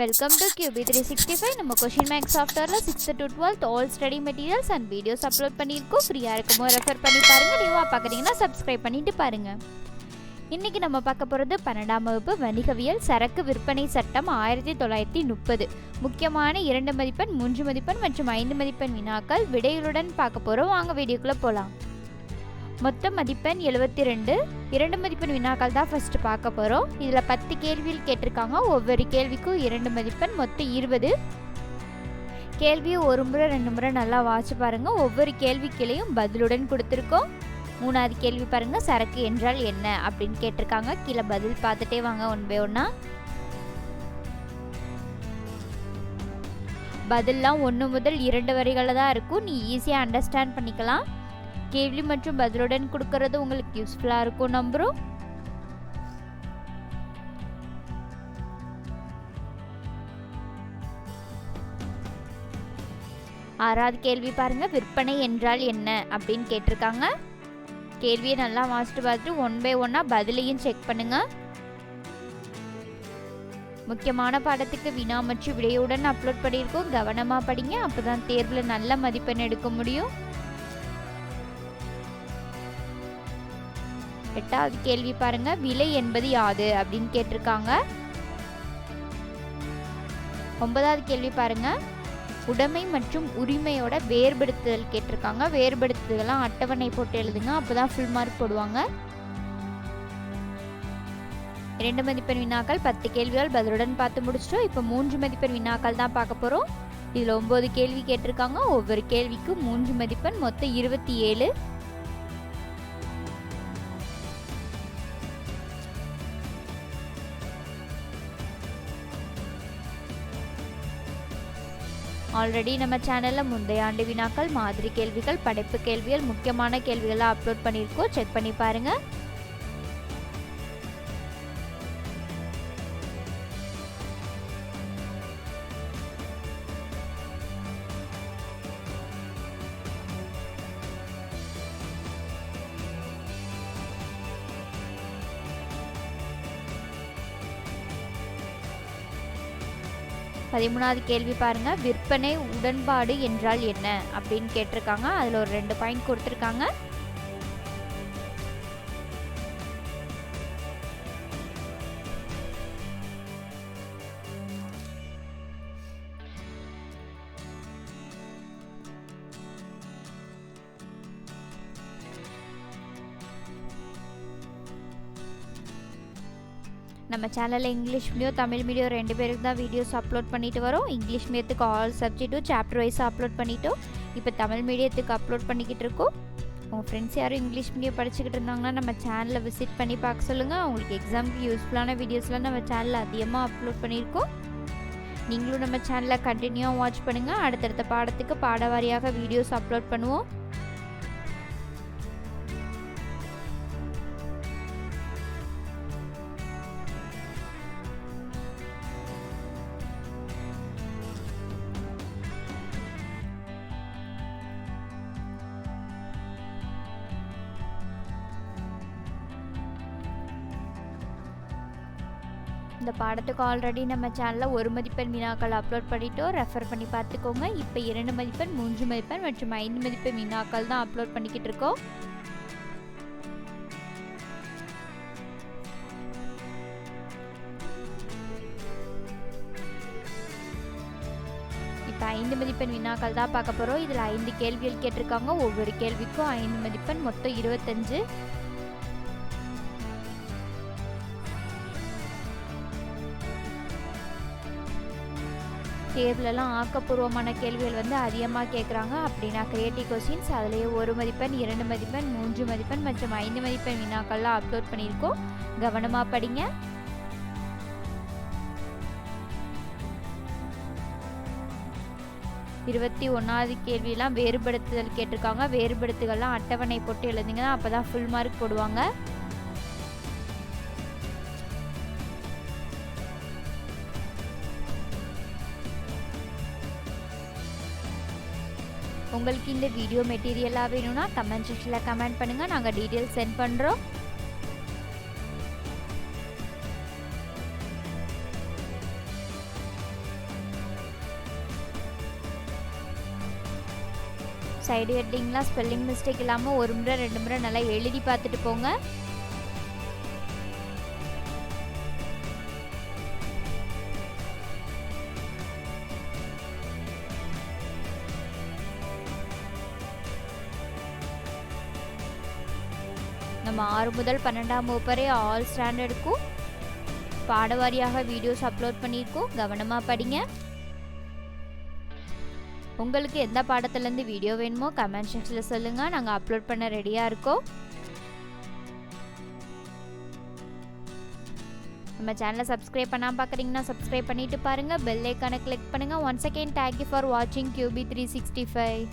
Welcome to Q B three sixty five நம்ம question make சாஃப்ட்வேரில் sixth to twelfth all study materials and videos upload பண்ணியிருக்கோம். ஃப்ரீயாக இருக்குமோ refer பண்ணி பாருங்கள் நியூவாக பார்க்குறீங்கன்னா சப்ஸ்கிரைப் பண்ணிட்டு பாருங்கள் இன்றைக்கி நம்ம பார்க்க போகிறது பன்னெண்டாம் வகுப்பு வணிகவியல் சரக்கு விற்பனை சட்டம் ஆயிரத்தி தொள்ளாயிரத்தி முப்பது. முக்கியமான இரண்டு மதிப்பெண் மூன்று மதிப்பெண் மற்றும் ஐந்து மதிப்பெண் வினாக்கள் விடைகளுடன் பார்க்க போகிறோம் வாங்க வீடியோக்குள்ளே போகலாம் மொத்த மதிப்பெண் எழுபத்தி ரெண்டு இரண்டு மதிப்பெண் வினாக்கள் தான் ஃபஸ்ட்டு பார்க்க போகிறோம் இதில் பத்து கேள்விகள் கேட்டிருக்காங்க. ஒவ்வொரு கேள்விக்கும் இரண்டு மதிப்பெண் மொத்தம் இருபது. கேள்வியை ஒரு முறை ரெண்டு முறை நல்லா வாசி பாருங்கள் ஒவ்வொரு கேள்விக்கிளையும் பதிலுடன் கொடுத்துருக்கோம். மூணாவது கேள்வி பாருங்கள் சரக்கு என்றால் என்ன? அப்படின்னு கேட்டிருக்காங்க. கீழே பதில் பார்த்துட்டே வாங்க ஒன் பை ஒன்றா பதில்லாம் ஒன்று முதல் இரண்டு வரிகளில் தான் இருக்கும். நீ ஈஸியாக அண்டர்ஸ்டாண்ட் பண்ணிக்கலாம். கேள்வி மற்றும் பதிலுடன் கொடுக்கறது உங்களுக்கு யூஸ்ஃபுல்லாக இருக்கும் நம்புகிறோம் ஆறாவது கேள்வி பாருங்க விற்பனை என்றால் என்ன அப்படின்னு கேட்டிருக்காங்க. கேள்வியை நல்லா வாசிட்டு பார்த்துட்டு ஒன் பை ஒன்னாக பதிலையும் செக் பண்ணுங்க. முக்கியமான பாடத்துக்கு வினா மற்றும் விடையுடன் அப்லோட் பண்ணியிருக்கோம். கவனமாக படிங்க அப்போ தான் தேர்வில் நல்ல மதிப்பெண் எடுக்க முடியும். எட்டாவது கேள்வி பாருங்க. விலை என்பது யாது? அப்படின்னு கேட்டிருக்காங்க. ஒன்பதாவது கேள்வி பாருங்க. உடைமை மற்றும் உரிமையோட வேறுபடுத்துதல் கேட்டிருக்காங்க. வேறுபடுத்துதலாம் அட்டவணை போட்டு எழுதுங்க. அப்போதான் ஃபுல் மார்க் போடுவாங்க. இரண்டு மதிப்பெண் வினாக்கள் பத்து கேள்விகள். பதிலுடன் பார்த்து முடிச்சிட்டோம். இப்போ மூன்று மதிப்பெண் வினாக்கள் தான் பார்க்க போகிறோம் இதில் ஒம்பது கேள்வி கேட்டிருக்காங்க. ஒவ்வொரு கேள்விக்கும் மூன்று மதிப்பெண். மொத்தம் இருபத்தி ஏழு. ஆல்ரெடி நம்ம சேனலில் முந்தைய ஆண்டு வினாக்கள் மாதிரி கேள்விகள் படைப்பு கேள்விகள் முக்கியமான கேள்விகளாக அப்லோட் பண்ணியிருக்கோம். செக் பண்ணி பாருங்கள் பதிமூணாவது கேள்வி பாருங்க. விற்பனை உடன்பாடு என்றால் என்ன? அப்படின்னு கேட்டிருக்காங்க. அதில் ஒரு ரெண்டு பாயிண்ட் கொடுத்துருக்காங்க. நம்ம சேனலில் இங்கிலீஷ் மீடியம் தமிழ் மீடியம் ரெண்டு பேருக்கு தான் வீடியோஸ் அப்லோட் பண்ணிட்டு வரோம். இங்கிலீஷ் மீடியத்துக்கு ஆல் சப்ஜெக்ட்டும் சாப்டர் வைஸ் அப்லோட் பண்ணிட்டோம். இப்போ தமிழ் மீடியத்துக்கு அப்லோட் பண்ணிக்கிட்டு இருக்கோம். உங்கள் ஃப்ரெண்ட்ஸ் யாரும் இங்கிலீஷ் மீடியம் படிச்சுக்கிட்டு இருந்தாங்கன்னா நம்ம சேனலை விசிட் பண்ணி பார்க்க சொல்லுங்கள் அவங்களுக்கு எக்ஸாமுக்கு யூஸ்ஃபுல்லான வீடியோஸ்லாம் நம்ம சேனலில் அதிகமாக அப்லோட் பண்ணியிருக்கோம். நீங்களும் நம்ம சேனலை கண்டினியூவாக வாட்ச் பண்ணுங்கள் அடுத்தடுத்த பாடத்துக்கு பாட வாரியாக வீடியோஸ் அப்லோட் பண்ணுவோம். இந்த பாடத்துக்கு ஆல்ரெடி நம்ம சேனலில் ஒரு மதிப்பெண் வினாக்கள் அப்லோட் பண்ணிட்டோம். ரெஃபர் பண்ணி பார்த்துக்கோங்க. இப்போ இரண்டு மதிப்பெண் மூன்று மதிப்பெண் மற்றும் ஐந்து மதிப்பெண் வினாக்கள் தான் அப்லோட் பண்ணிக்கிட்டு இருக்கோம். இப்போ ஐந்து மதிப்பெண் வினாக்கள் தான் பார்க்க போகிறோம் இதில் ஐந்து கேள்விகள் கேட்டிருக்காங்க. ஒவ்வொரு கேள்விக்கும் ஐந்து மதிப்பெண் மொத்தம் இருபத்தஞ்சு. தேர்வுலலாம் ஆக்கப்பூர்வமான கேள்விகள் வந்து அதிகமாக கேட்குறாங்க அப்படின்னா கிரியேட்டிவ் கொஸ்டின்ஸ் அதுலேயே ஒரு மதிப்பெண் இரண்டு மதிப்பெண் மூன்று மதிப்பெண் மற்றும் ஐந்து மதிப்பெண் வினாக்கள்லாம் அப்லோட் பண்ணியிருக்கோம். கவனமாக படிங்க. இருபத்தி ஒன்றாவது கேள்வியெல்லாம் வேறுபடுத்துதல் கேட்டிருக்காங்க. வேறுபடுத்துகள்லாம் அட்டவணை போட்டு எழுதிங்கன்னா அப்போ தான் ஃபுல் மார்க் போடுவாங்க. உங்களுக்கு இந்த வீடியோ மெட்டீரியலாக வேணும்னா கமெண்ட் செக்ஷனில் கமெண்ட் பண்ணுங்கள் நாங்கள் டீட்டெயில்ஸ் சென்ட் பண்ணுறோம் சைடு ஹெட்டிங்லாம் ஸ்பெல்லிங் மிஸ்டேக் இல்லாமல் ஒரு முறை ரெண்டு முறை நல்லா எழுதி பார்த்துட்டு போங்க. நம்ம ஆறு முதல் பன்னெண்டாம் வகுப்பு வரை ஆல் ஸ்டாண்டர்டுக்கும் பாடவாரியாக வீடியோஸ் அப்லோட் பண்ணியிருக்கோம். கவனமாக படிங்க. உங்களுக்கு எந்த பாடத்துலேருந்து வீடியோ வேணுமோ கமெண்ட் செக்ஷனில் சொல்லுங்கள் நாங்கள் அப்லோட் பண்ண ரெடியாக இருக்கோம். நம்ம சேனலை சப்ஸ்கிரைப் பண்ணாமல் பார்க்குறீங்கன்னா சப்ஸ்கிரைப் பண்ணிட்டு பாருங்கள் பெல் ஐக்கானை கிளிக் பண்ணுங்கள் once again thank you for வாட்சிங் Q B three sixty five